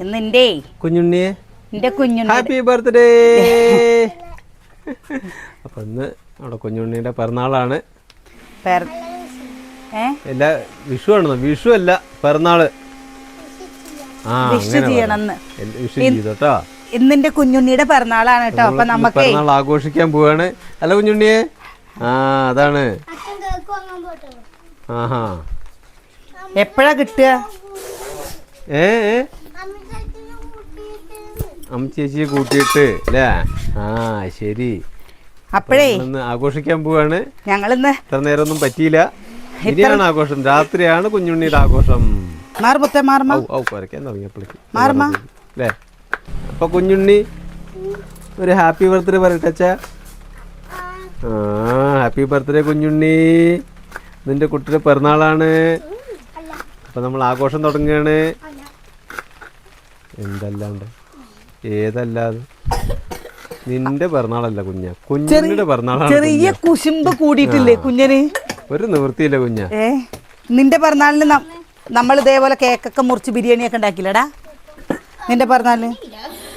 ഇന്ന് എന്റെ കുഞ്ഞുണ്ണിയെ Kunjunni. Happy birthday അപ്പൊ ഇന്ന് നമ്മുടെ കുഞ്ഞുണ്ണിയുടെ പിറന്നാളാണ്. എല്ലാ വിഷു ആണെന്നോ വിഷു അല്ല പിറന്നാൾ. ആ. ചെയ്യണമെന്ന്. വിഷു ചെയ്തു ഇന്നിന്റെ കുഞ്ഞുണ്ണിയുടെ പിറന്നാളാണ് കേട്ടോ. അപ്പൊ നമുക്ക് പിറന്നാൾ ആഘോഷിക്കാൻ പോവാണ്. അല്ല കുഞ്ഞുണ്ണിയെ ആ അതാണ്. ആഹാ. എപ്പോഴാ കിട്ടുക? ഏ? ഏ അമ്മ ചേച്ചിയെ കൂട്ടിയിട്ട് അല്ലേ? ആ ശരി. അപ്പോഴേ. ആഘോഷിക്കാൻ പോവാണ്. ഞങ്ങളിന്ന് ഇത്ര നേരമൊന്നും പറ്റിയില്ല. ഇനിയാണ് ആഘോഷം. രാത്രിയാണ് കുഞ്ഞുണ്ണിയുടെ ആഘോഷം. അല്ലേ? അപ്പൊ കുഞ്ഞുണ്ണി ഒരു ഹാപ്പി ബർത്ത്ഡേ പറയട്ടെ അച്ഛാ. ആ ഹാപ്പി ബർത്ത്ഡേ കുഞ്ഞുണ്ണി. നിന്റെ കുട്ടിയുടെ പിറന്നാളാണ്. അപ്പൊ നമ്മൾ ആഘോഷം തുടങ്ങുകയാണ്. എന്തല്ലാണ്ട്? ഏതല്ലാതെ? നിന്റെ പിറന്നാളല്ല കുഞ്ഞ. കുഞ്ഞിന്റെ പിറന്നാളാണ് ചെറിയ കുശുമ്പ് കൂടിയിട്ടില്ലേ കുഞ്ഞന്? ഒരു നിവൃത്തിയില്ല കുഞ്ഞ. ഏ നിന്റെ പിറന്നാളിന് നമ്മൾ ഇതേപോലെ കേക്കൊക്കെ മുറിച്ച് ബിരിയാണി ഒക്കെ ഉണ്ടാക്കില്ലടാ നിന്റെ പിറന്നാളിന്?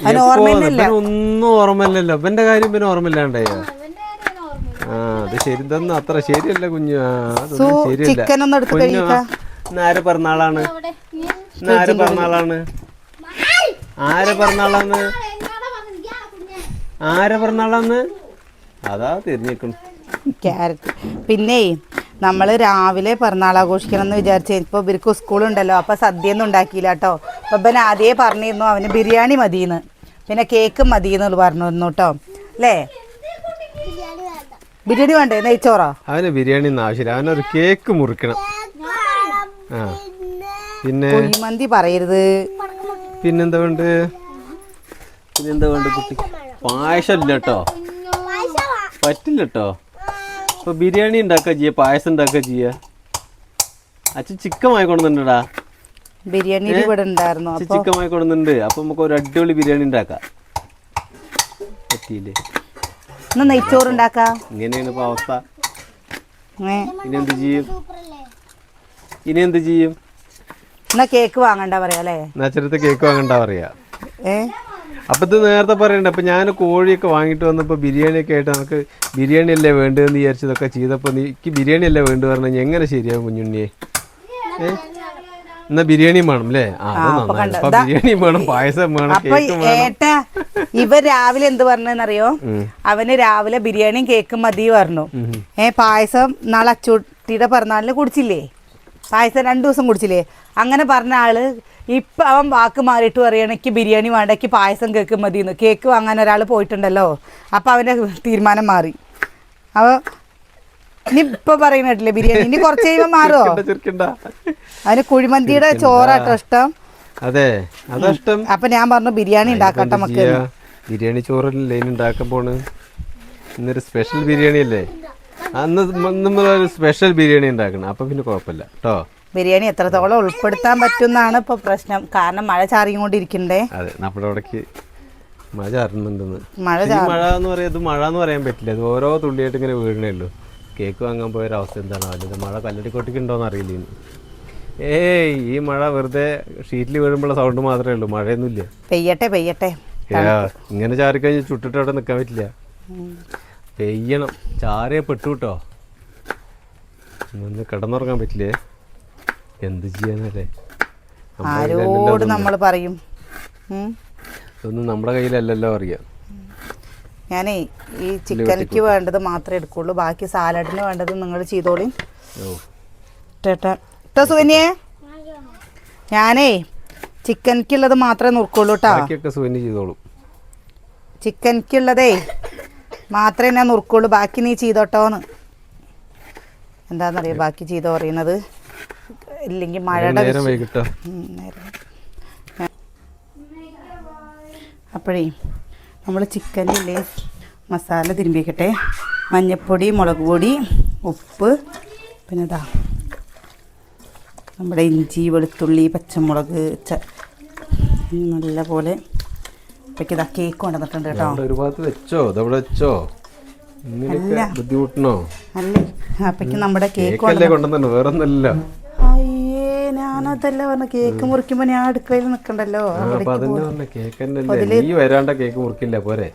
അതിന് ഓർമ്മയില്ല ഒന്നും ഓർമ്മയില്ലല്ലോ. ഇവന്റെ കാര്യം പിന്നെ ഓർമ്മയില്ലാണ്ടായോ ആ അത് ശരി തന്നെ അത്ര ശരിയല്ല കുഞ്ഞു. ചിക്കൻ ഒന്നും എടുത്ത് കഴിക്ക. ആരെ പിറന്നാളാണ്. ആരെ പിറന്നാളാണ്. ആരെ പറഞ്ഞാളാന്ന് ആരെ പറഞ്ഞാളാന്ന് അതാ തിരിഞ്ഞേക്കണം ക്യാരറ്റ്. പിന്നെ നമ്മൾ രാവിലെ പിറന്നാൾ ആഘോഷിക്കണം എന്ന് വിചാരിച്ചു ഇപ്പോൾ ഇവർക്ക് സ്കൂളുണ്ടല്ലോ അപ്പോൾ സദ്യ ഒന്നും ഉണ്ടാക്കിയില്ല കേട്ടോ. അപ്പോൾ ഇവൻ ആദ്യമേ പറഞ്ഞിരുന്നു അവന് ബിരിയാണി മതിയെന്ന്. പിന്നെ കേക്കും മതിയെന്ന് പറഞ്ഞിരുന്നു കേട്ടോ. അല്ലേ? ബിരിയാണി വേണ്ടേ. നെയ്ച്ചോറോ? അവന് ബിരിയാണി ഒന്നും ആവശ്യമില്ല. അവനൊരു കേക്ക് മുറിക്കണം. ആ. പിന്നെ കുഴിമന്തി പറയരുത്. പിന്നെന്താ വേണ്ട പിന്നെന്താ വേണ്ട കുട്ടി? പായസം ഇല്ല കേട്ടോ പറ്റില്ല കേട്ടോ അപ്പൊ ബിരിയാണി ഉണ്ടാക്കുക ചെയ്യ പായസം ഉണ്ടാക്കുക ചെയ്യ. അച്ഛൻ ചിക്കൻ വാങ്ങിക്കൊണ്ടുണ്ടാ ബിരിയാണി ഇവിടെ ഉണ്ടായിരുന്നു. അച്ഛൻ ചിക്കൻ അപ്പൊ നമുക്ക് ഒരു അടിപൊളി ബിരിയാണി ഉണ്ടാക്കാം. പറ്റിയില്ലേ? നെയ്ച്ചോറ് ഉണ്ടാക്കാം ഇങ്ങനെയാണ് ഇപ്പൊ അവസ്ഥ. ഇനി എന്ത് ചെയ്യും? ഇനി എന്ത് ചെയ്യും? എന്നാ കേക്ക് വാങ്ങണ്ട പറയാം അല്ലേ? നച്ചരത്തെ കേക്ക് വാങ്ങണ്ട പറയാ. ഏ? അപ്പൊ ഇത് നേരത്തെ പറയണ്ട അപ്പൊ ഞാൻ കോഴിയൊക്കെ വാങ്ങിട്ട് വന്നപ്പോ ബിരിയാണി ഒക്കെ ആയിട്ട് നമുക്ക് ബിരിയാണി അല്ലേ വേണ്ടതെന്ന് വിചാരിച്ചതൊക്കെ ചെയ്തപ്പോ എനിക്ക് ബിരിയാണി അല്ലേ വേണ്ടത് പറഞ്ഞാൽ എങ്ങനെ ശരിയാവും കുഞ്ഞുണ്ണിയെ? ഏ? എന്നാ ബിരിയാണിയും വേണം അല്ലേ? ബിരിയാണിയും വേണം പായസം വേണം അപ്പൊ വേണം. ഏട്ടാ ഇവ രാവിലെ എന്ത് പറഞ്ഞെന്നറിയോ? അവന് രാവിലെ ബിരിയാണിയും കേക്കും മതി പറഞ്ഞു. ഏ പായസം നാളെ അച്ചൂട്ടിയുടെ പിറന്നാളിന് കുടിച്ചില്ലേ? പായസം രണ്ട് ദിവസം കുടിച്ചില്ലേ? അങ്ങനെ പറഞ്ഞ ആൾ ഇപ്പം അവൻ വാക്ക് മാറിയിട്ട് പറയണ ബിരിയാണി വേണ്ട എനിക്ക് പായസം കേക്ക് മതിന്ന് കേക്ക് വാങ്ങാൻ ഒരാൾ പോയിട്ടുണ്ടല്ലോ. അപ്പോൾ അവന്റെ തീരുമാനം മാറി. അവ ഇനി ഇപ്പൊ പറയുന്നിട്ടില്ലേ ബിരിയാണി? ഇനി കുറച്ച് കഴിയുമ്പോ മാറുമോ അതിന് കുഴിമന്തിയുടെ ചോറാട്ടോ ഇഷ്ടം? അതെ അതാ ഇഷ്ടം. അപ്പൊ ഞാൻ പറഞ്ഞു ബിരിയാണി ഉണ്ടാക്കട്ടെ മക്കൾ നമുക്ക് ബിരിയാണി ചോറല്ലേ ഉണ്ടാക്കാൻ പോണ്? ഇന്നൊരു സ്പെഷ്യൽ ബിരിയാണി അല്ലേ അന്ന് നമ്മൾ ഒരു സ്പെഷ്യൽ ബിരിയാണി ഉണ്ടാക്കണം. അപ്പൊ പിന്നെ കുഴപ്പമില്ല. കേട്ടോ ബിരിയാണി എത്രത്തോളം ഉൾപ്പെടുത്താൻ പറ്റുന്നാണ് ഇപ്പൊ പ്രശ്നം. കാരണം മഴ ചാറിയോണ്ടിരിക്കണ്ടേ അതെ നമ്മുടെ അവിടേക്ക് മഴ ചാറുന്നുണ്ടെന്ന്. മഴ മഴ എന്ന് പറയുന്നത് മഴ എന്ന് പറയാൻ പറ്റില്ല. ഇത് ഓരോ തുള്ളിയായിട്ട് ഇങ്ങനെ വീഴണേ ഉള്ളൂ കേക്ക് വാങ്ങാൻ പോയ അവസ്ഥ എന്താണ്? ഇത് മഴ കല്ലടിക്കൊട്ടിക്കുണ്ടോന്ന് അറിയില്ല ഇനി. ഏയ് ഈ മഴ വെറുതെ ഷീറ്റിൽ വീഴുമ്പോഴുള്ള സൗണ്ട് മാത്രമേ ഉള്ളൂ. മഴയൊന്നുമില്ല. പെയ്യട്ടെ പെയ്യട്ടെ. ഇങ്ങനെ ചാറിക്കഴിഞ്ഞ് ചുട്ടിട്ട് അവിടെ നിൽക്കാൻ പറ്റില്ല. പെയ്യണം ചാരയെ പെട്ടു കേട്ടോ നിന്ന് കിടന്നുറങ്ങാൻ പറ്റില്ലേ? എന്ത് ചെയ്യാനല്ലേ? ആരോട്. നമ്മൾ പറയും. ഇതൊന്നും നമ്മുടെ കയ്യിലല്ലല്ലോ അറിയാം. ഞാനേ ഈ ചിക്കനിക്ക് വേണ്ടത് മാത്രമേ എടുക്കുള്ളൂ. ബാക്കി സാലഡിന് വേണ്ടത് നിങ്ങൾ ചെയ്തോളി. സുകന്യേ ഞാനേ ചിക്കനിക്കുള്ളത് മാത്രമേ നുറുക്കുള്ളൂ കേട്ടോ ചിക്കനിക്കുള്ളതേ മാത്രമേ ഞാൻ നുറുക്കുള്ളൂ. ബാക്കി നീ ചെയ്തോട്ടോന്ന്. എന്താണെന്നറിയോ ബാക്കി ചെയ്തോ പറയുന്നത്. ഇല്ലെങ്കിൽ മഴയുടെ. അപ്പോഴേ നമ്മൾ ചിക്കനില്ലേ? മസാല തിരുമ്പിക്കട്ടെ മഞ്ഞൾപ്പൊടി മുളക് പൊടി ഉപ്പ്. പിന്നെ ഇതാ നമ്മുടെ ഇഞ്ചി വെളുത്തുള്ളി പച്ചമുളക് നല്ല പോലെ ഇപ്പൊക്കെ ഇതാ കേക്ക് കൊണ്ടുവന്നിട്ടുണ്ട് കേട്ടോ. ഒരു ഭാഗത്ത് വെച്ചോ? ഇതവിടെ വെച്ചോ? ബുദ്ധിമുട്ടണോ? അല്ലേ? അപ്പൊക്ക് നമ്മുടെ കേക്ക് കൊണ്ടുവന്നു. വേറെ ഒന്നല്ല അയ്യേ ഞാനതല്ല പറഞ്ഞ കേക്ക് മുറിക്കുമ്പോ ഞാൻ അടുക്കളയിൽ നിക്കണ്ടല്ലോ. കേക്ക് മുറിക്കില്ല പോരെ.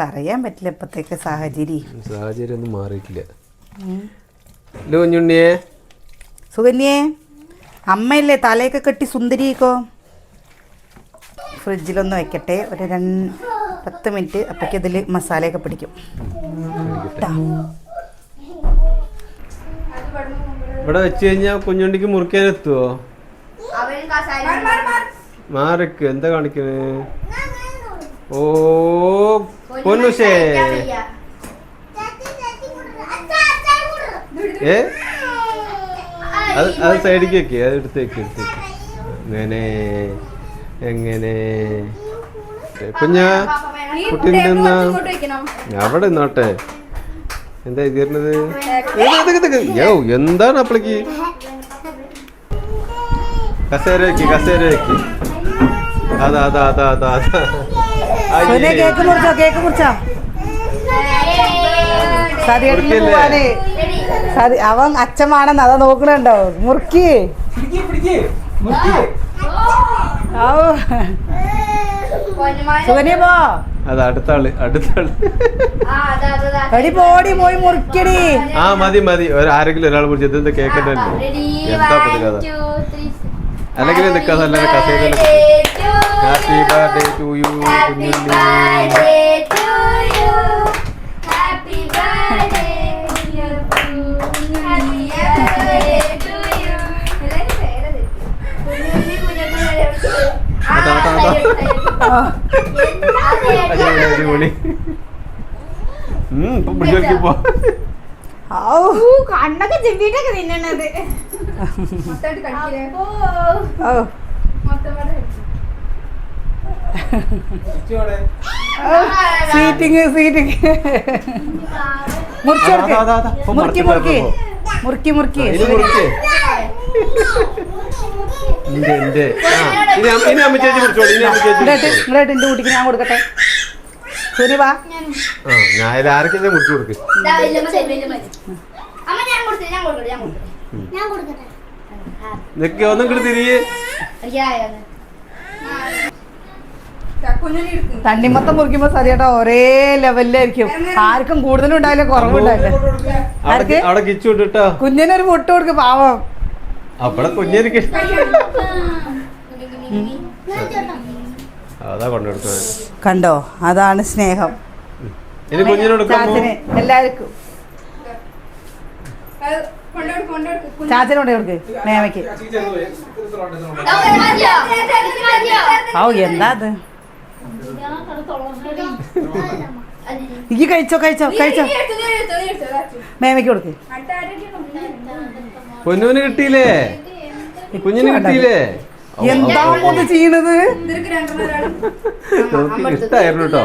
പറയാൻ പറ്റില്ല ഇപ്പത്തേക്ക് സാഹചര്യം. സാഹചര്യം ഒന്നും മാറിയിട്ടില്ല. സുകന്യേ അമ്മയല്ലേ തലയൊക്കെ കെട്ടി സുന്ദരിക്കോ ഫ്രിഡ്ജിലൊന്ന് വെക്കട്ടെ. ഒരു രണ്ട് പത്ത് മിനിറ്റ് അപ്പോഴേക്കും ഇതിൽ മസാലയൊക്കെ പിടിക്കും. ഇവിടെ വെച്ച് കഴിഞ്ഞാൽ കുഞ്ഞുണ്ടിക്ക് മുറിക്കാൻ എത്തുവോ? മാറിക്ക്. എന്താ കാണിക്കണേ? ഓ പൊന്നുഷേ. ഏ? അത് അത് സൈഡിലേക്ക് വെക്കേ. അത് എടുത്തേക്ക് എടുത്തേക്ക്. അങ്ങനെ എങ്ങനെ? കുഞ്ഞാ കുട്ടി നിന്നാ അവിടെ നിന്നോട്ടെ. എന്താ ഇത്? യോ എന്താണ് അപ്പളേക്ക്? കസേര വെക്കി കസേര വെക്കി അതാ അതാ അതാ. അതാ. കേക്ക് മുറിച്ചോ മുറിച്ചോ. അവൻ അച്ഛമാണെന്ന് അതാ നോക്കണുണ്ടോ? മുറുക്കി. പോ. അത് അടുത്ത ആൾ അടുത്ത ആൾ. എടി പോടി പോയി മുറിക്കടി. ആ മതി മതി. ഒരു ആരെങ്കിലും ഒരാൾ പിടിച്ച് ഇതെന്താ കേക്കണ്ടല്ലേ. എന്താ കഥ അല്ലെങ്കിൽ നിൽക്കാൻ നല്ല കസേര happy birthday to you Kunjunni അടിപൊളി. ഇപ്പൊ പിടിച്ചു പോ കണ്ണൊക്കെ ചെവിട്ടൊക്കെ തിന്നണത്. Seating seating. മുറിച്ചു അതാ, അതാ, അതാ. ഇപ്പൊ മുറുക്കി മുറുക്കി. മുറുക്കി മുറുക്കി. ഇത് മുറിക്ക് ഇന്റെ ഇന്റെ ആ ഇനി അമ്മ- ഇനി അമ്മ ചേച്ചി കുടിച്ചോളൂ ഇനി അമ്മ ചേച്ചി ഇങ്ങോട്ട് കുടിച്ചോളൂ. ഇങ്ങോട്ട് എന്റെ കുട്ടിക്ക് ഞാൻ കൊടുക്കട്ടെ? വാ. ആ ഞാൻ ഇത് കൊടുക്ക്? അമ്മ ഞാൻ കൊടുത്തു ഞാൻ കൊടുക്കട്ടെ ഞാൻ കൊടുക്കട്ടെ. ഞാൻ കൊടുക്കട്ടെ. നിക്ക് ഒന്നും ഇങ്ങോട്ട് തിരിയേ തണ്ണിമത്തം മുറിക്കുമ്പോ സതിയേട്ടാ ഒരേ ലെവലിലായിരിക്കും ആർക്കും കൂടുതലും ഉണ്ടാവില്ല കുറവും ഉണ്ടാവില്ല അവിടെ ആർക്ക്? അവിടെ കിച്ചു വിട്ടിട്ടോ കുഞ്ഞിനൊരു മുട്ട കൊടുക്കും പാവം. അവിടെ കുഞ്ഞിരിക്ക. അതാ കണ്ടോ? അതാണ് സ്നേഹം. ഇനി കുഞ്ഞിനോട് എല്ലാവർക്കും. കൊടുക്ക് മേമയ്ക്ക്. ഓ എന്താ അത്? കഴിച്ചോ കഴിച്ചോ കഴിച്ചോ. മേമയ്ക്ക് കൊടുക്ക്. പൊന്നുവിന് കിട്ടിയില്ലേ കുഞ്ഞിന് കിട്ടിയില്ലേ എന്താ ചെയ്യണത് നമുക്ക് ഇഷ്ടായിരുന്നു കേട്ടോ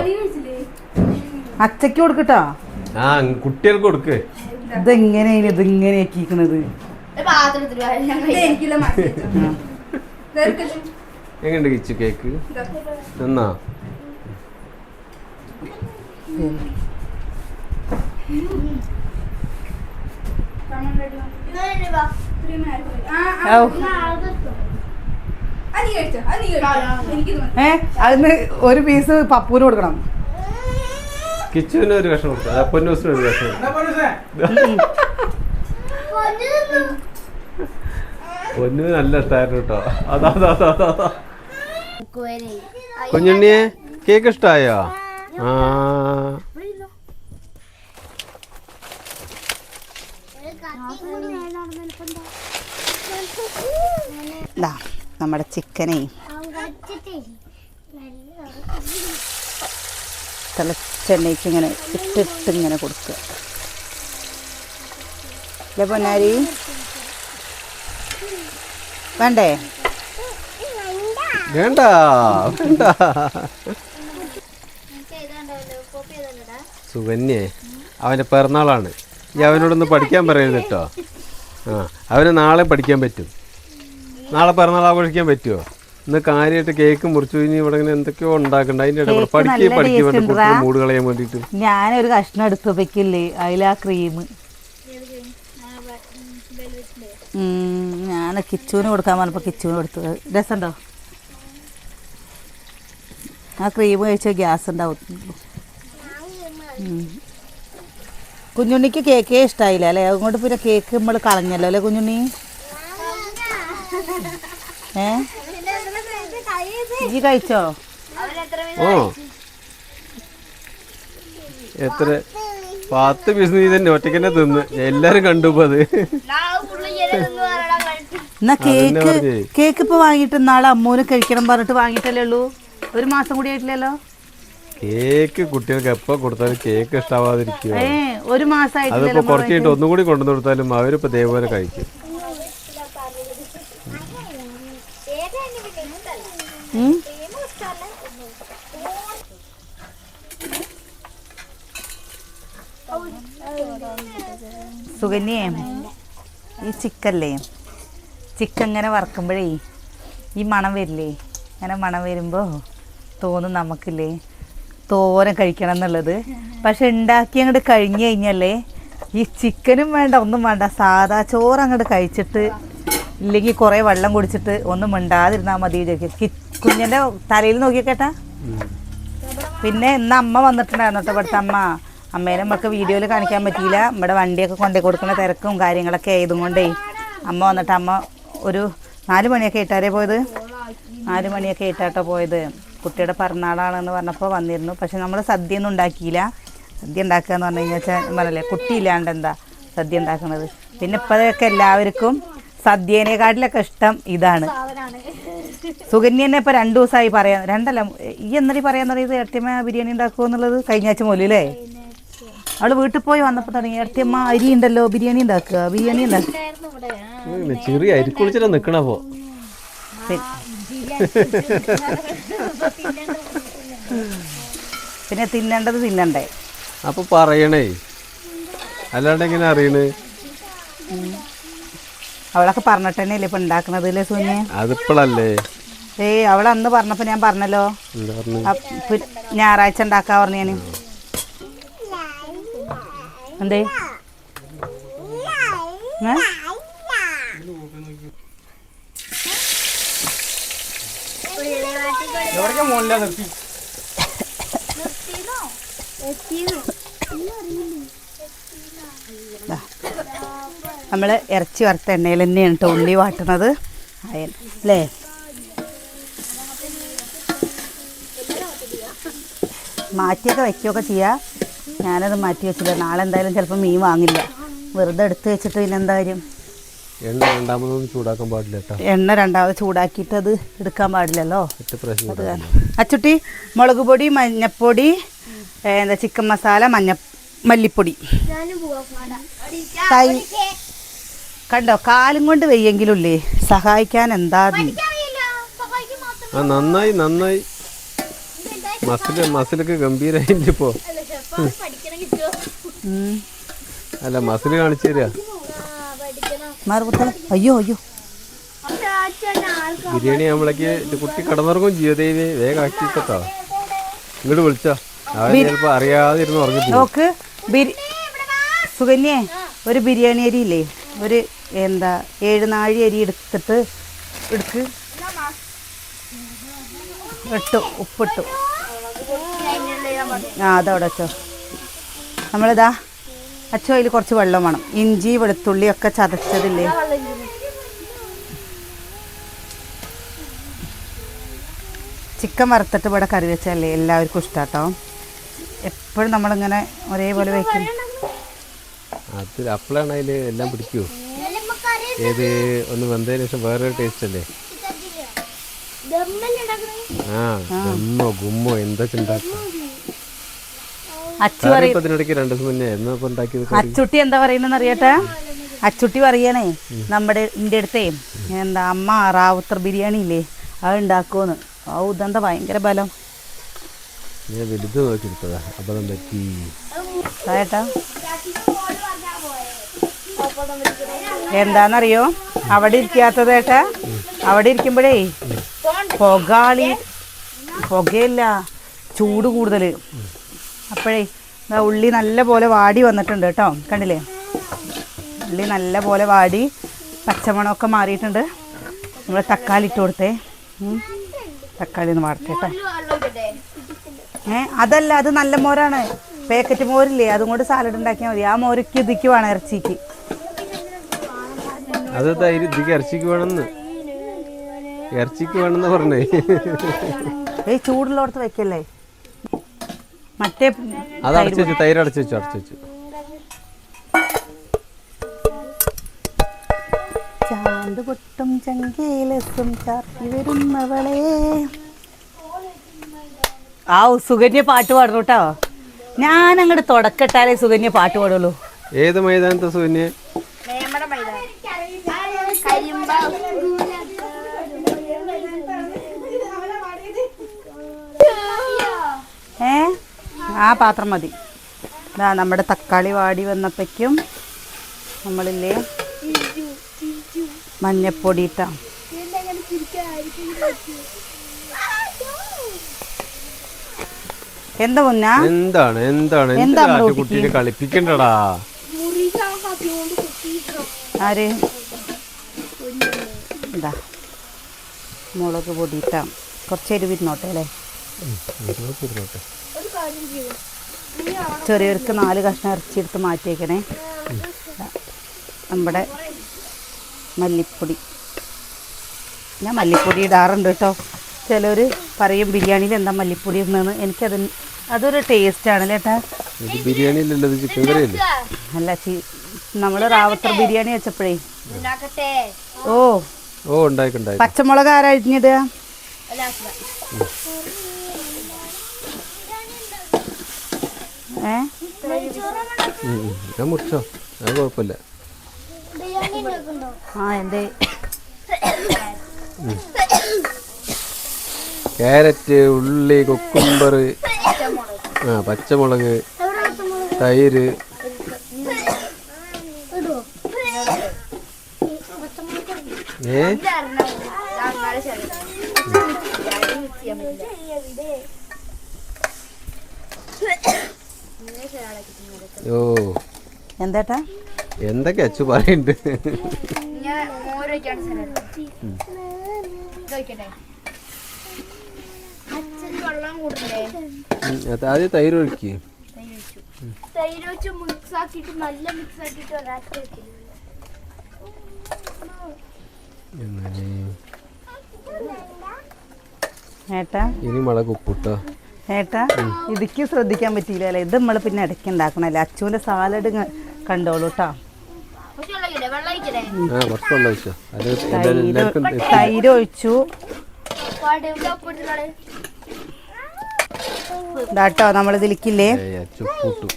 അച്ചയ്ക്ക് കൊടുക്കട്ടോ ആ കുട്ടികൾക്ക് കൊടുക്ക് ഇതെങ്ങനെ ഇതിങ്ങനെ ആക്കിക്കണത് എങ്ങനെയുണ്ട് കിച്ചു കേക്ക് നന്നാ ഔ. ഏ അതിന് ഒരു പീസ് പപ്പൂന് കൊടുക്കണം. കിച്ചുവിന് ഒരു കഷ്ണം കൊടുത്തു? പൊന്നൂസിന് ഒരു കഷ്ണം കൊടുത്തു. പൊന്നു നല്ല ഇഷ്ടമായിരുന്നു കേട്ടോ. അതാ അതാ, അതാ കുഞ്ഞുണ്ണിയെ കേക്ക് ഇഷ്ടമായോ ആ. ദാ നമ്മുടെ ചിക്കനേ തിളച്ചെണ്ണയ്ക്ക് ഇങ്ങനെ ഇട്ടിട്ട് ഇങ്ങനെ കൊടുക്കുക. അല്ലേ പൊന്നാരി. വേണ്ടേ? വേണ്ട വേണ്ട. സുകന്യേ അവന്റെ പിറന്നാളാണ്. ഈ അവനോടൊന്ന് പഠിക്കാൻ പറയരുത് കേട്ടോ. ആ അവന് നാളെ പഠിക്കാൻ പറ്റും. നാളെ പിറന്നാൾ ആഘോഷിക്കാൻ പറ്റുമോ ഇന്ന് കാര്യമായിട്ട് കേക്ക് മുറിച്ചു കഴിഞ്ഞ് ഇവിടെ ഇങ്ങനെ എന്തൊക്കെയോ ഉണ്ടാക്കണ്ട അതിന്റെ ഇടയിൽ പഠിക്കുകയും പഠിക്കുക വേണ്ട. കുട്ടികൾ മൂട് കളയാൻ വേണ്ടിയിട്ട്. ഞാനൊരു കഷ്ണം എടുത്ത് വെക്കില്ലേ? അതിലാ ക്രീം ഞാൻ കിച്ചുവിന് കൊടുക്കാൻ പറഞ്ഞപ്പോൾ കിച്ചുവിന് കൊടുത്തത് രസമുണ്ടോ? ആ ക്രീം കഴിച്ചാൽ ഗ്യാസ് ഉണ്ടാവും. കുഞ്ഞുണ്ണിക്ക് കേക്ക് ഇഷ്ടമായില്ല അല്ലേ? അതുകൊണ്ട് പിന്നെ കേക്ക് നമ്മൾ കളഞ്ഞല്ലോ അല്ലേ കുഞ്ഞുണ്ണി? ഏ? ഇജി കഴിച്ചോ? ഓ. എത്ര? പത്ത് പീസ് നീ തന്നെ ഒറ്റയ്ക്ക് തന്നെ. തിന്ന് എല്ലാരും കണ്ടു അത്. എന്നാ കേക്ക് കേക്ക് ഇപ്പൊ വാങ്ങിട്ട് നാളെ അമ്മൂന് കഴിക്കണം പറഞ്ഞിട്ട് വാങ്ങിട്ടല്ലേ ഉള്ളൂ? ഒരു മാസം കൂടി ആയിട്ടില്ലല്ലോ? കേക്ക് കുട്ടികൾക്ക് എപ്പോ കൊടുത്താലും കേക്ക് ഇഷ്ടാവാതിരിക്കുക ഏ ഒരു അതിപ്പോ കുറച്ചിട്ട് കുറച്ച് കഴിഞ്ഞിട്ട് ഒന്നും കൂടി കൊണ്ടു കൊടുത്താലും അവരിപ്പോ ഇതേപോലെ കഴിക്കും. സുഗന്യേ സുകന്യേ ഈ ചിക്കല്ലേ? ചിക്കൻ ഇങ്ങനെ വറക്കുമ്പോഴേ ഈ മണം വരില്ലേ? ഇങ്ങനെ മണം വരുമ്പോൾ തോന്നും നമുക്കില്ലേ? തോരൻ കഴിക്കണം എന്നുള്ളത്. പക്ഷെ ഉണ്ടാക്കി അങ്ങോട്ട് കഴിഞ്ഞു കഴിഞ്ഞാലേ ഈ ചിക്കനും വേണ്ട ഒന്നും വേണ്ട. സാധാ ചോറ് അങ്ങോട്ട് കഴിച്ചിട്ട് ഇല്ലെങ്കിൽ കുറേ വെള്ളം കുടിച്ചിട്ട് ഒന്നും മിണ്ടാതിരുന്നാൽ മതി വിചാരിക്കും. കി- കുഞ്ഞിന്റെ തലയിൽ നോക്കിയേക്കേട്ടാ പിന്നെ ഇന്ന് അമ്മ വന്നിട്ടുണ്ടായിരുന്നു കേട്ടോ ഇവിടുത്തെ അമ്മ. അമ്മേനെ നമുക്ക് വീഡിയോയിൽ കാണിക്കാൻ പറ്റിയില്ല. ഇവിടെ വണ്ടിയൊക്കെ കൊണ്ടേ കൊടുക്കുന്ന തിരക്കും കാര്യങ്ങളൊക്കെ ആയതുകൊണ്ടേ അമ്മ വന്നിട്ട് അമ്മ ഒരു നാല് മണിയൊക്കെ ഇട്ടാരേ പോയത്? നാല് മണിയൊക്കെ ഇട്ടാട്ടോ പോയത്. കുട്ടിയുടെ പിറന്നാളാണെന്ന് പറഞ്ഞപ്പോൾ വന്നിരുന്നു. പക്ഷെ നമ്മൾ സദ്യ ഒന്നും ഉണ്ടാക്കിയില്ല. സദ്യ ഉണ്ടാക്കുക എന്ന് പറഞ്ഞു കഴിഞ്ഞാൽ പറഞ്ഞല്ലേ കുട്ടിയില്ലാണ്ട് എന്താ സദ്യ ഉണ്ടാക്കുന്നത്? പിന്നെ ഇപ്പോഴൊക്കെ എല്ലാവർക്കും സദ്യേനെക്കാട്ടിലൊക്കെ ഇഷ്ടം ഇതാണ്. സുകന്യ ഇപ്പോൾ ഇപ്പൊ രണ്ടു ദിവസമായി പറയാൻ രണ്ടല്ല ഈ എന്നടി പറയാൻ തുടങ്ങിയത് ഇരട്ടിയമ്മ ബിരിയാണി ഉണ്ടാക്കുക എന്നുള്ളത് കഴിഞ്ഞ ആഴ്ച മുതലല്ലേ അവൾ വീട്ടിൽ പോയി വന്നപ്പോൾ തുടങ്ങി ഇരട്ടിയമ്മ അരി ഉണ്ടല്ലോ ബിരിയാണി ഉണ്ടാക്കുക ബിരിയാണി ഉണ്ടാക്കുക. ചെറിയ അരിക്കുളിച്ചിട്ട് നിക്കണപ്പോ പിന്നെ തിന്നേണ്ടത് തിന്നണ്ടേ. അപ്പൊ പറയണേ. അല്ലാണ്ട് എങ്ങനെ അറിയണേ? അവളൊക്കെ പറഞ്ഞിട്ട് തന്നെയല്ലേ ഇപ്പൊ ഉണ്ടാക്കണത് അല്ലേ സൂന്യ? അതിപ്പോഴല്ലേ ഏയ് അവളെ അന്ന് പറഞ്ഞപ്പോ ഞാൻ പറഞ്ഞല്ലോ. ഞായറാഴ്ച ഉണ്ടാക്കാ പറഞ്ഞു ഞാൻ എന്തേ? ഏ? നമ്മൾ ഇറച്ചി വറുത്ത എണ്ണയിൽ തന്നെയാണ് കേട്ടോ ഉള്ളി വാട്ടുന്നത്. അയൽ അല്ലേ? മാറ്റിയൊക്കെ വയ്ക്കുകയൊക്കെ ചെയ്യാം. ഞാനത് മാറ്റി വെച്ചില്ല. നാളെ എന്തായാലും ചിലപ്പോൾ മീൻ വാങ്ങില്ല. വെറുതെ എടുത്ത് വെച്ചിട്ട് പിന്നെന്തായാലും എണ്ണ രണ്ടാമതൊന്നും ചൂടാക്കാൻ പാടില്ല കേട്ടോ എണ്ണ രണ്ടാമത് ചൂടാക്കിയിട്ട് അത് എടുക്കാൻ പാടില്ലല്ലോ. അത് കാരണം അച്ചുട്ടി മുളക് പൊടി മഞ്ഞപ്പൊടി എന്താ ചിക്കൻ മസാല മഞ്ഞ മല്ലിപ്പൊടി. തൈ. കണ്ടോ കാലും കൊണ്ട് വെയ്യെങ്കിലുള്ളേ സഹായിക്കാൻ എന്താ നന്നായി നന്നായി. മസിൽ മസിലൊക്കെ ഗംഭീരായില്ല ഇപ്പോ. അല്ല മസിൽ കാണിച്ചു തരാ. മാറ്. അയ്യോ അയ്യോ. ബിരിയാണി നമ്മളേക്ക് കുട്ടി കടന്നുറങ്ങും ജീവിതം വേഗം ആക്കിട്ടോ ഇങ്ങോട്ട് വിളിച്ചോ. ചിലപ്പോ അറിയാതെ ഇരുന്ന് ഉറങ്ങി നോക്ക് സുകന്യേ ഒരു ബിരിയാണി അരി ഇല്ലേ? ഒരു എന്താ ഏഴ് നാഴി അരി എടുത്തിട്ട് എടുക്ക്. ഇട്ടു ഉപ്പിട്ടു. ആ അതവിടെ വെച്ചോ. നമ്മളിതാ അച്ഛൻ അതിൽ കുറച്ച് വെള്ളം വേണം. ഇഞ്ചി വെളുത്തുള്ളി ഒക്കെ ചതച്ചതില്ലേ? ചിക്കൻ വറുത്തിട്ട് ഇവിടെ കറി വെച്ചല്ലേ എല്ലാവർക്കും ഇഷ്ടാട്ടോ? എപ്പോഴും നമ്മളിങ്ങനെ ഒരേപോലെ വയ്ക്കും അത് അപ്പോഴാണ് അതിൽ എല്ലാം പിടിക്കൂ. ഏത് ഒന്ന് വന്നതിന് ശേഷം വേറൊരു ടേസ്റ്റ് അല്ലേ? ആ ഗമ്മോ ഗുമ്മോ എന്താ ഉണ്ടാക്കാം അച്ചു കറി പറയും ഇപ്പൊ ഇതിനിടയ്ക്ക് രണ്ടു ദിവസം മുന്നേ എന്നാ ഇപ്പൊ ഉണ്ടാക്കിയത് അച്ചുട്ടി എന്താ പറയുന്നെന്ന് അറിയട്ടെ? അച്ചുട്ടി പറയണേ നമ്മുടെ എന്റെ അടുത്തേ എന്താ അമ്മ റാവുത്തർ ബിരിയാണി ഇല്ലേ അത് ഉണ്ടാക്കുമെന്ന് ഇതെന്താ ഭയങ്കര ബലം. ഞാൻ വലുത് നോക്കിയെടുത്തതാ. അബദ്ധം പറ്റി. ഏട്ടാ എന്താന്നറിയോ? അവിടെ ഇരിക്കാത്തത് ഏട്ടാ. അവിടെ ഇരിക്കുമ്പോഴേ പൊകാളി പുകയില്ല ചൂട് കൂടുതൽ അപ്പോഴേ ഇതാ ഉള്ളി നല്ല പോലെ വാടി വന്നിട്ടുണ്ട് കേട്ടോ കണ്ടില്ലേ? ഉള്ളി നല്ല പോലെ വാടി പച്ചമണമൊക്കെ മാറിയിട്ടുണ്ട്. നമ്മൾ തക്കാളി ഇട്ട് കൊടുത്തേ. തക്കാളി ഒന്ന് വാർക്കട്ടെ ഏ അതല്ല അത് നല്ല മോരാണ്. പാക്കറ്റ് മോരില്ലേ അതും കൊണ്ട് സാലഡ് ഉണ്ടാക്കിയാൽ മതി. ആ മോരക്ക് ഇതിക്ക് വേണം ഇറച്ചിക്ക്. അത് ഇതിക്ക് ഇറച്ചിക്ക് വേണമെന്ന് ഇറച്ചിക്ക് വേണമെന്ന് പറഞ്ഞേ. ഏയ് ചൂടുള്ളോടത്ത് വെക്കല്ലേ? മറ്റേ അത് അടച്ചു വെച്ചു തൈര് അടച്ചു വെച്ചു അടച്ചു വെച്ചു. ചാന്ത് പൊട്ടും ചങ്കേലസും ചാർത്തി വരുന്നവളെ. ആ സുകന്യ പാട്ട് പാടുന്നു കേട്ടോ. ഞാൻ അങ്ങോട്ട് തുടക്കട്ടാലേ സുകന്യ പാട്ട് പാടുള്ളൂ. ഏത് മൈതാനത്തെ സൂന്യ നമ്മുടെ മൈതാനം കരിമ്പ ഏ ആ പാത്രം മതി. ഇതാ നമ്മുടെ തക്കാളി വാടി വന്നപ്പോഴേക്കും നമ്മളില്ലേ മഞ്ഞപ്പൊടി ഇട്ടാ. എന്താ മുന്നാ എന്താണ് എന്താണ്? കുട്ടീനെ കളിപ്പിക്കണ്ടടാ? ആര്? മുളക് പൊടിയിട്ടാ ഇട്ടാ. കുറച്ച് എരിവിരുന്നോട്ടെ അല്ലേ? ചെറിയൊരുക്ക് നാല് കഷ്ണം ഇറച്ചിയെടുത്ത് മാറ്റിയേക്കണേ. നമ്മുടെ മല്ലിപ്പൊടി. ഞാൻ മല്ലിപ്പൊടി ഇടാറുണ്ട് കേട്ടോ. ചിലർ പറയും ബിരിയാണിയിൽ എന്താ മല്ലിപ്പൊടി ഇടുന്നതെന്ന്. എനിക്കത് അതൊരു ടേസ്റ്റാണ് ചേട്ടാ ഇത് ബിരിയാണിയിലല്ലോ ഇത് ചിക്കൻ കറി അല്ലേ? നമ്മൾ റാവത്തർ ബിരിയാണി വെച്ചപ്പോഴേ. ഓ. ഓ പച്ചമുളക് ആരാ അല്ല ഏ ഞാൻ മുറിച്ചോ? അത് കുഴപ്പമില്ല. ആ എന്തേ? ക്യാരറ്റ് ഉള്ളി കുക്കുംബർ ആ പച്ചമുളക് തൈര്. ഏ? ഓ. എന്തേട്ടാ? എന്തൊക്കെ അച്ചു പറയുന്നുണ്ട് ആദ്യം തൈര് ഒഴിക്ക്. തൈര് വെച്ചു മിക്സ് ആക്കിയിട്ട് നല്ല മിക്സ് ആക്കിയിട്ട് വെക്കില്ല ഇനി മുളക് ഉപ്പിട്ടോ ഏട്ടാ ഇതിക്ക് ശ്രദ്ധിക്കാൻ പറ്റിയില്ല അല്ലേ? ഇത് നമ്മൾ പിന്നെ ഇടയ്ക്ക് ഉണ്ടാക്കണല്ലേ? അച്ചുവിന്റെ സാലഡ് കണ്ടോളൂ കേട്ടോ തൈര് ഒഴിച്ചു. ഇതാട്ടോ ഉപ്പിട്ടു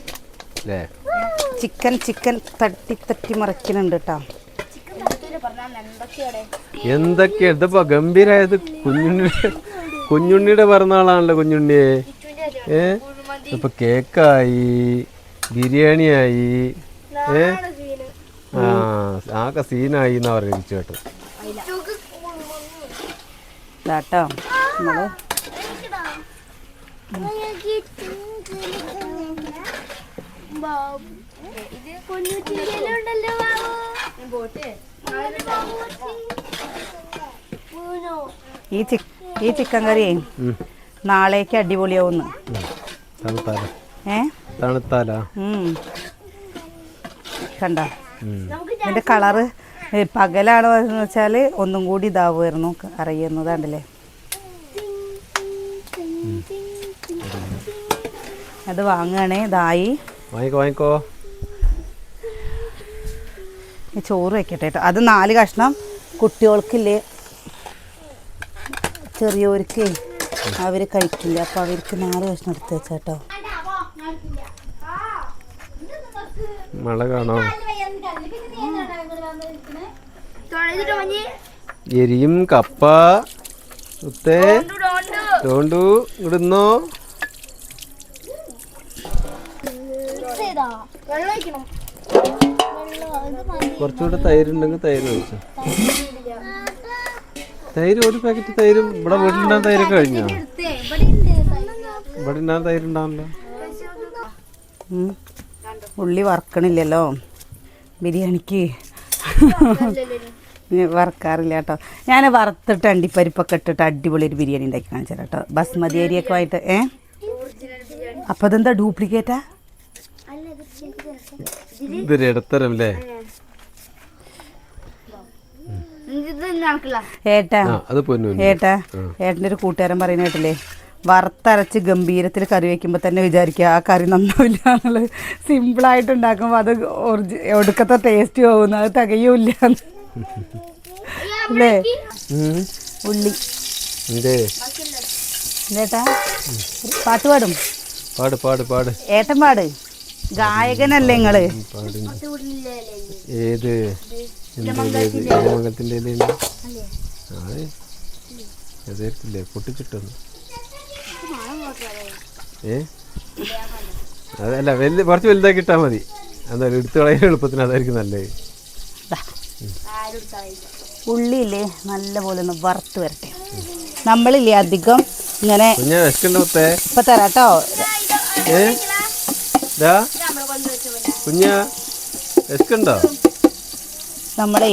ചിക്കൻ ചിക്കൻ തട്ടി തട്ടി മറിക്കുന്നുണ്ട് കേട്ടോ എന്തൊക്കെയാണ് എന്തൊക്കെയാ? ഇതിപ്പോ ഗംഭീരായത് കുഞ്ഞുണ്ണിയുടെ കുഞ്ഞുണ്ണിയുടെ പിറന്നാളാണല്ലോ കുഞ്ഞുണ്ണിയെ. ഏ? ഇപ്പൊ കേക്കായി ബിരിയാണിയായി ഏ. ആ ആകെ സീനായി എന്നാ പറയുന്നത് ചേട്ടൻ ഇതാട്ടോ നമ്മൾ. ബോട്ട് ഈ ഈ ചിക്കൻ കറിയേ നാളേക്ക് അടിപൊളിയാവുന്നു. ഏ? തണുത്താല. കണ്ട? ഇതിന്റെ കളറ് പകലാണ് എന്ന് വെച്ചാൽ ഒന്നും കൂടി ഇതാവുമായിരുന്നു അറിയുന്നതാണ്ടല്ലേ അത് വാങ്ങുകയാണേ ഇതായി. വാങ്ങിക്കോ വാങ്ങിക്കോ. ഈ ചോറ് വെക്കട്ടെ കേട്ടോ. അത് നാല് കഷ്ണം കുട്ടികൾക്കില്ലേ ചെറിയവർക്ക് അവർ കഴിക്കില്ല. അപ്പോൾ അവർക്ക് നാല് കഷ്ണം എടുത്ത് വെച്ചാട്ടോ. മഴ കാണോ? എരിയും കപ്പ. ഉത്തേ. ഒഴിക്കണം കുറച്ചുകൂടെ തൈരുണ്ടെങ്കിൽ തൈര് ഒഴിച്ചോ. തൈര് ഒരു പാക്കറ്റ് തൈരും ഇവിടെ വീട്ടിലുണ്ടാകുന്ന തൈര് കഴിഞ്ഞോ? ഇവിടെ ഉണ്ടാകുന്ന തൈരുണ്ടാവല്ലോ. ഉള്ളി വറക്കണില്ലല്ലോ. ബിരിയാണിക്ക് വറക്കാറില്ല കേട്ടോ. ഞാൻ വറുത്തിട്ട് അണ്ടിപ്പരിപ്പൊക്കെ ഇട്ടിട്ട് അടിപൊളി ഒരു ബിരിയാണി ഉണ്ടാക്കി കാണിച്ചു കേട്ടോ. ബസ്മതി അരിയൊക്കെ ആയിട്ട് ഏ? അപ്പം അതെന്താ ഡ്യൂപ്ലിക്കേറ്റാ? ഇതൊരു ഇടത്തരം അല്ലേ ഇത് നടക്കില്ല ഏട്ടാ അത് പൊന്നു ഏട്ടാ ഏട്ടന്റെ ഒരു കൂട്ടുകാരൻ പറയുന്ന കേട്ടില്ലേ? വറുത്തരച്ച് ഗംഭീരത്തിൽ കറി വയ്ക്കുമ്പോൾ തന്നെ വിചാരിക്കുക ആ കറി നന്നാവില്ല എന്നുള്ളത്. സിമ്പിളായിട്ട് ഉണ്ടാക്കുമ്പോൾ അത് ഒറിജി ഒടുക്കത്തെ ടേസ്റ്റ് പോകുന്നു. അത് തികയൂല്ല. അല്ലേ? ഉള്ളി. ഏട്ടാ? പാട്ട് പാടും? പാട് പാട് പാട്. ഏട്ടൻ പാട്. ഗായകനല്ലേ നിങ്ങൾ? ഏത്? ഇലയാണ് അതെ പൊട്ടിച്ചിട്ടൊന്ന്. ഏ? അതല്ല വലുത് കുറച്ച് വലുതാക്കി ഇട്ടാൽ മതി. എന്തായാലും എടുത്തു കളയാൻ എളുപ്പത്തിന് അതായിരിക്കും നല്ലത്. ഉള്ളിയില്ലേ? നല്ല പോലെ ഒന്ന് വറുത്ത് വരട്ടെ. നമ്മളില്ലേ അധികം ഇങ്ങനെ ഇപ്പൊ തരാട്ടോ. കുഞ്ഞ വിശക്കണ്ടോ നമ്മളേ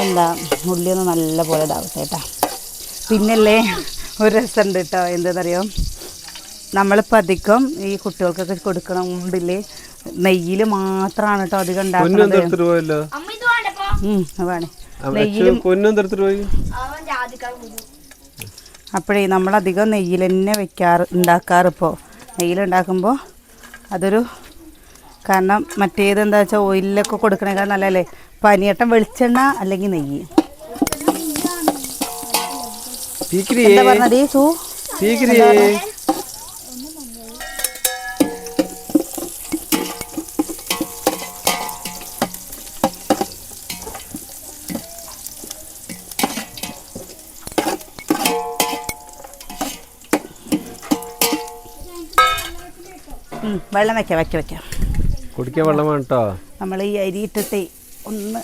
എന്താ ഉള്ളി ഒന്ന് നല്ല പോലെ ഇതാവട്ടെ കേട്ടോ. പിന്നല്ലേ ഒരു രസമുണ്ട് കേട്ടോ. എന്താണെന്നറിയോ നമ്മളിപ്പോൾ അധികം ഈ കുട്ടികൾക്കൊക്കെ കൊടുക്കണം മുമ്പില്ലേ നെയ്യിൽ മാത്രമാണ് കേട്ടോ അധികം ഉണ്ടാക്കുന്നത്. അതാണ് അപ്പോഴേ നമ്മളധികം നെയ്യിൽ തന്നെ വെക്കാറ് ഉണ്ടാക്കാറ് ഇപ്പോൾ നെയ്യിലുണ്ടാക്കുമ്പോൾ അതൊരു കാരണം മറ്റേത് എന്താ വെച്ചാൽ ഓയിലൊക്കെ കൊടുക്കണേക്കാൾ നല്ലതല്ലേ? പനിയട്ടം വെളിച്ചെണ്ണ അല്ലെങ്കിൽ നെയ്യ്. എന്താ പറഞ്ഞത് സു? വെള്ളം വെക്കാം വയ്ക്കാം വയ്ക്കാം കുടിക്കാൻ വെള്ളം വേണം കേട്ടോ നമ്മൾ ഈ അരി ഇട്ടിട്ട് ഒന്ന്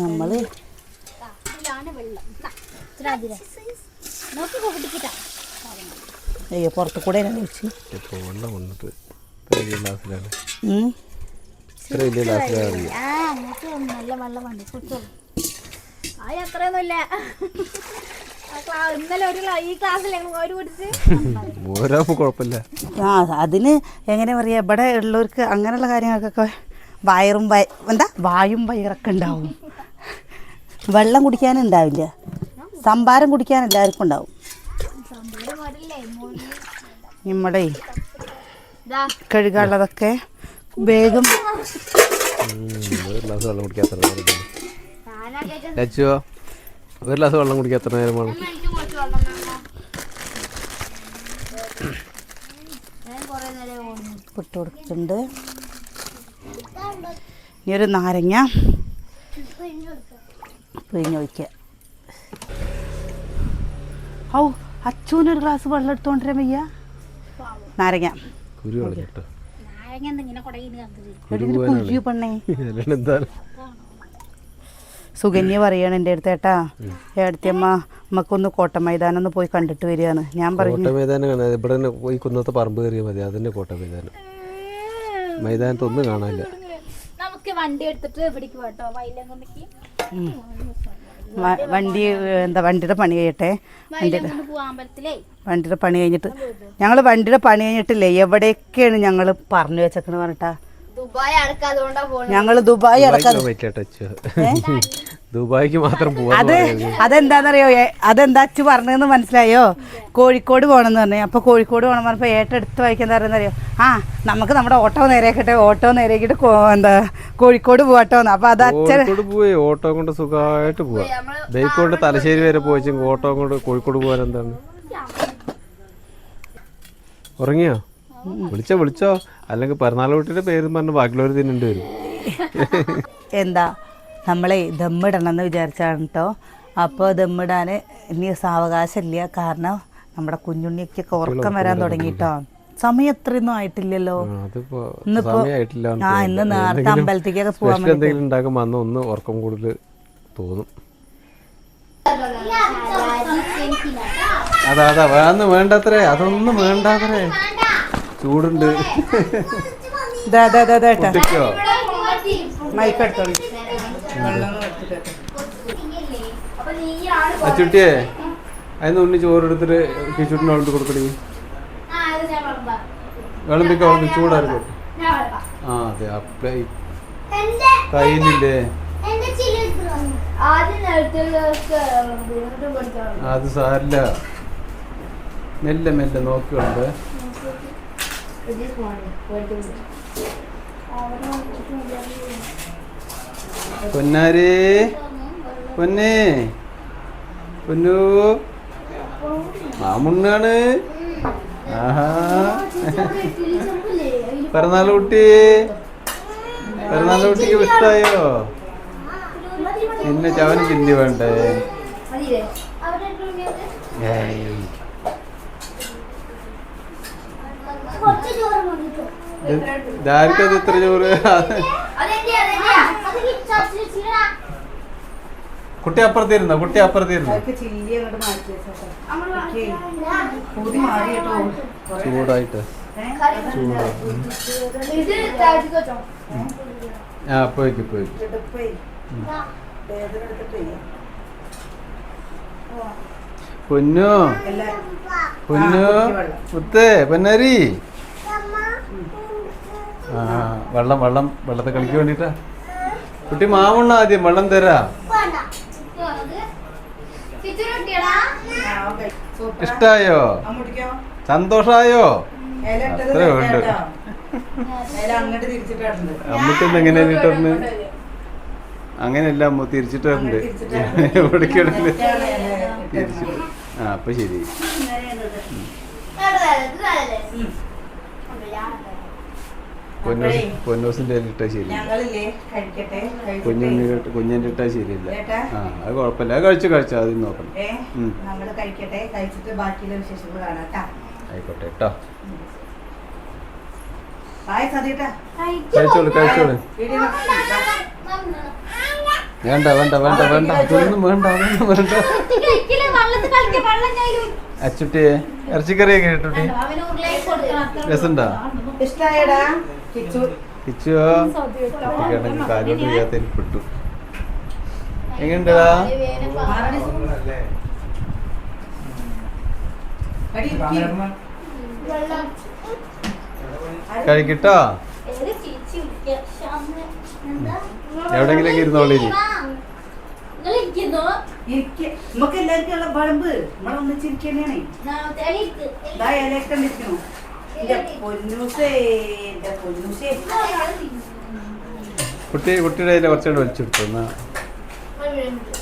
നമ്മൾ ഇതാണ് വെള്ളം ദാ, ഇത്ര അതിരെ. നോക്കി കുടിക്കട്ടാ അയ്യോ പുറത്ത് കൂടെ ഒഴിച്ച് ഇപ്പോൾ വെള്ളം വന്നിട്ട് വലിയ ഗ്ലാസ്സിലാണ് ഉം. ഇത്ര വലിയ ഗ്ലാസ്സിലാണ് വന്ന് നല്ല വെള്ളം വേണ്ട കുടിച്ചോളൂ ആ അത്രയൊന്നുമില്ല ഇന്നലെ ഒരു ക്ലാ- ഈ ക്ലാസ്സിൽ ഒരു കുടിച്ച് ഓരാകുമ്പോൾ കുഴപ്പമില്ല. ആ അതിന് എങ്ങനെ പറയാ ഇവിടെ ഉള്ളവർക്ക് അങ്ങനെയുള്ള കാര്യങ്ങൾക്കൊക്കെ വയറും വയ എന്താ വായും വയറൊക്കെ ഉണ്ടാവും. വെള്ളം കുടിക്കാനുണ്ടാവില്ല. സംഭാരം കുടിക്കാൻ എല്ലാവർക്കും ഉണ്ടാവും. നമ്മുടെ ദാ. കഴുകാനുള്ളതൊക്കെ വേഗം വെള്ളം ലച്ചുവോ ഒരു ഗ്ലാസ് വെള്ളം കുടിക്കാൻ എത്ര നേരം വേണം? ഇട്ട് ഇനി ഒരു നാരങ്ങ പിഴിഞ്ഞൊഴിക്കുക ഔ അച്ചൂനൊരു ഗ്ലാസ് വെള്ളം എടുത്തോണ്ടിരാൻ വയ്യ. നാരങ്ങ. കുരു കളഞ്ഞു കേട്ടോ നാരങ്ങ എന്തെങ്കിലും കൊടകിന് കത്തിരി എടിയൊരു കുഴിയു പെണ്ണേ അല്ലാണ്ട് എന്താണ് സുകന്യ പറയാണ് എന്റെ അടുത്ത് ഏട്ടാ ഏടത്തിയമ്മ നമുക്കൊന്ന് കോട്ട മൈതാനം ഒന്ന് പോയി കണ്ടിട്ട് വരികയാണ്. ഞാൻ പറഞ്ഞു കോട്ട മൈതാനം കാണാൻ ഇവിടെ തന്നെ ഈ കുന്നത്തെ പറമ്പ് കയറിയാൽ മതി അതന്നെ കോട്ട മൈതാനം മൈതാനത്ത് ഒന്നും കാണാനില്ല. നമുക്ക് വണ്ടി എടുത്തിട്ട് ഇവിടേക്ക് പോട്ടോ വൈലങ്ങൊന്നിക്ക് വ- വണ്ടി ഏ, എന്താ വണ്ടിയുടെ പണി കഴിയട്ടെ? വണ്ടിയുടെ അമ്പലത്തിലേ വണ്ടിയുടെ പണി കഴിഞ്ഞിട്ട് ഞങ്ങൾ വണ്ടിയുടെ പണി കഴിഞ്ഞിട്ടില്ലേ? എവിടെയൊക്കെയാണ് ഞങ്ങൾ പറഞ്ഞു വെച്ചേക്കണെന്ന് പറഞ്ഞിട്ടാ? ദുബായ് അടക്കം അതുകൊണ്ടാ പോണത്. ഞങ്ങൾ ദുബായ് ദുബായിക്ക് മാത്രം പോവാ അത് അതെന്താണെന്നറിയോ ഏ- അതെന്താ അച്ഛ പറഞ്ഞതെന്ന് മനസ്സിലായോ? കോഴിക്കോട് പോകണമെന്ന് പറഞ്ഞു. അപ്പോൾ കോഴിക്കോട് പോകണം പറഞ്ഞപ്പോൾ എടുത്ത് വായിക്കാൻ അറിയോ ആ നമുക്ക് നമ്മുടെ ഓട്ടോ നേരെയാക്കട്ടെ ഓട്ടോ നേരെ കോ- എന്താ കോഴിക്കോട് പോവാട്ടോന്ന് അപ്പോൾ അത് അച്ഛൻ പോയി ഓട്ടോ കൊണ്ട് സുഖമായിട്ട് പോവാം. കൊണ്ട് തലശ്ശേരി വരെ പോയി ഓട്ടോ കൊണ്ട് കോഴിക്കോട് പോകാൻ എന്താണ്? ഉറങ്ങിയോ? വിളിച്ചോ വിളിച്ചോ. അല്ലെങ്കിൽ പിറന്നാളുകുട്ടിയുടെ പേരും പറഞ്ഞ് ബാക്കിയുള്ളവർ തിന്നേണ്ടി വരും. എന്താ? നമ്മളെ ദമ്മിടണം എന്ന് വിചാരിച്ചാണ് കേട്ടോ അപ്പോൾ ദമ്മിടാൻ ഇനി സാവകാശമില്ല. കാരണം നമ്മുടെ കുഞ്ഞുണ്ണിക്കൊക്കെ ഉറക്കം വരാൻ തുടങ്ങിട്ടോ. സമയം എത്രയൊന്നും ആയിട്ടില്ലല്ലോ. ഇന്നിപ്പോ- ആ ഇന്ന് നേരത്തെ അമ്പലത്തേക്കൊക്കെ പോകാൻ എന്തെങ്കിലും ഉണ്ടാക്കുമ്പോൾ അന്ന് ഒന്ന് ഉറക്കം കൂടുതൽ തോന്നും. അതാ അതാ വേന്ന് വേണ്ടത്രേ അതൊന്നും വേണ്ടാത്രേ. ചൂടുണ്ട്. അച്ചുട്ടിയെ അതിന് ഉണ്ണി ചോറ് എടുത്തിട്ട് കിച്ചുട്ടിന് വളർന്നു കൊടുക്കണി വിളമ്പാം. വിളമ്പിക്ക് വിളമ്പി ചൂടായിരുന്നു. വിളമ്പാം. ആ അതെ അപ്പേ കയ്യിലില്ലേ? സാരില്ല. മെല്ലെ മെല്ലെ പഠിക്കണം മെല്ലെ നോക്കുന്നുണ്ട് പൊന്നാരേ. പൊന്നേ. പൊന്നു. മാമുണ്ണാണ്. ആഹാ. പിറന്നാൾ കുട്ടി. പിറന്നാൾ കുട്ടിക്ക് ഇഷ്ടായോ എന്നെ ചവന് ചിന്തി വേണ്ടേ? ഏയ്. ഇത് ഇതാർക്കത് ഇത്ര ചോറ്? കുട്ടി അപ്പുറത്തിരുന്നോ? കുട്ടി അപ്പുറത്തിരുന്നോ? ചൂടായിട്ട്. ആ പോയിക്ക് പോയിക്ക്. പൊന്നു? പൊന്നു? പുത്തേ പൊന്നരി. വെള്ളം വെള്ളം വെള്ളത്തെ കളിക്ക് വേണ്ടിട്ടാ. കുട്ടി മാവണ്ണ ആദ്യം വെള്ളം തരാ. ഇഷ്ടായോ? സന്തോഷായോ? അത്രേ അമ്മയ്ക്ക് എങ്ങനെ കിട്ടുന്നു അങ്ങനെയല്ല അമ്മ തിരിച്ചിട്ടുണ്ട് എവിടേക്ക് ഇടൽ തിരിച്ചിട്ട് ആ അപ്പൊ ശരി. പൊന്നൂസ് പൊന്നൂസിന്റെ ഇട്ട ശരി കുഞ്ഞിന്റെ കുഞ്ഞിന്റെ ഇട്ടാ ശരിയില്ല? ആ അത് കുഴപ്പമില്ല. അത് കഴിച്ചു കഴിച്ചാൽ അതിന് നോക്കണം ആയിക്കോട്ടെ കേട്ടോ. കഴിച്ചോളൂ കഴിച്ചോളൂ. വേണ്ട വേണ്ട വേണ്ട വേണ്ട. അതൊന്നും വേണ്ട അതൊന്നും വേണ്ട. അച്ചുട്ടിയെ ഇറച്ചിക്കറിയൊക്കെ ഇട്ടുട്ടി. രസമുണ്ടോ? ഇഷ്ടായടാ. കിച്ചുവോ കുട്ടിക്കാണെങ്കിൽ എങ്ങനെയുണ്ടടാ കഴിക്കട്ടോ? എവിടെങ്കിലൊക്കെ ഇരുന്നോളി. നമുക്ക് എല്ലാവർക്കും ഉള്ള വളമ്പ്. നമ്മളെ ഒന്നിച്ചിരിക്കണേ കുട്ടി കുട്ടിയുടെ കയ്യിലെ കുറച്ചുകൊണ്ട് വലിച്ചെടുത്തു എന്നാ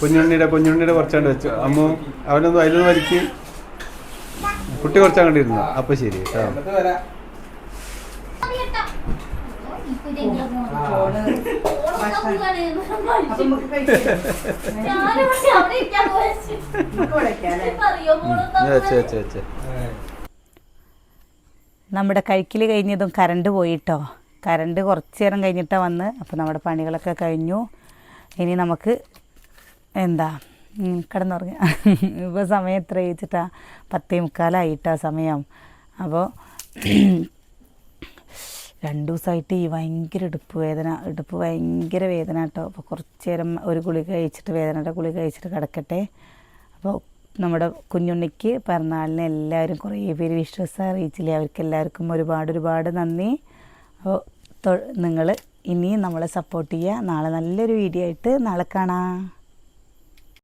കുഞ്ഞുണ്ണിയുടെ കുഞ്ഞുണ്ണിയുടെ കുറച്ചുകൊണ്ട് വെച്ചു അമ്മു അവനൊന്നും അതിലൊന്നും വലിക്ക് കുട്ടി കുറച്ചങ്ങോട്ട് ഇരുന്നു അപ്പൊ ശരി കേട്ടോ വെച്ചേ വെച്ചേ വെച്ചേ നമ്മുടെ കഴിക്കൽ കഴിഞ്ഞതും കറണ്ട് പോയിട്ടോ. കറണ്ട് കുറച്ച് നേരം കഴിഞ്ഞിട്ടാണ് വന്ന്. അപ്പോൾ നമ്മുടെ പണികളൊക്കെ കഴിഞ്ഞു. ഇനി നമുക്ക് എന്താ കിടന്നുറങ്ങാം. ഇപ്പോൾ സമയം എത്ര ചോദിച്ചിട്ടാ പത്തേ മുക്കാലായിട്ടാ സമയം. അപ്പോൾ രണ്ട് ദിവസമായിട്ട് ഈ ഭയങ്കര ഇടുപ്പ് വേദന ഇടുപ്പ് ഭയങ്കര വേദന കേട്ടോ. അപ്പോൾ കുറച്ച് നേരം ഒരു ഗുളിക കഴിച്ചിട്ട് വേദനയുടെ ഗുളിക കഴിച്ചിട്ട് കിടക്കട്ടെ. അപ്പോൾ നമ്മുടെ കുഞ്ഞുണ്ണിക്ക് പിറന്നാളിന് എല്ലാവരും കുറേ പേര് വിശ്വസം അറിയിച്ചില്ലേ? അവർക്ക് എല്ലാവർക്കും ഒരുപാട് ഒരുപാട് നന്ദി. അപ്പോൾ നിങ്ങൾ ഇനിയും നമ്മളെ സപ്പോർട്ട് ചെയ്യുക. നാളെ നല്ലൊരു വീഡിയോ ആയിട്ട് നാളെ കാണാം.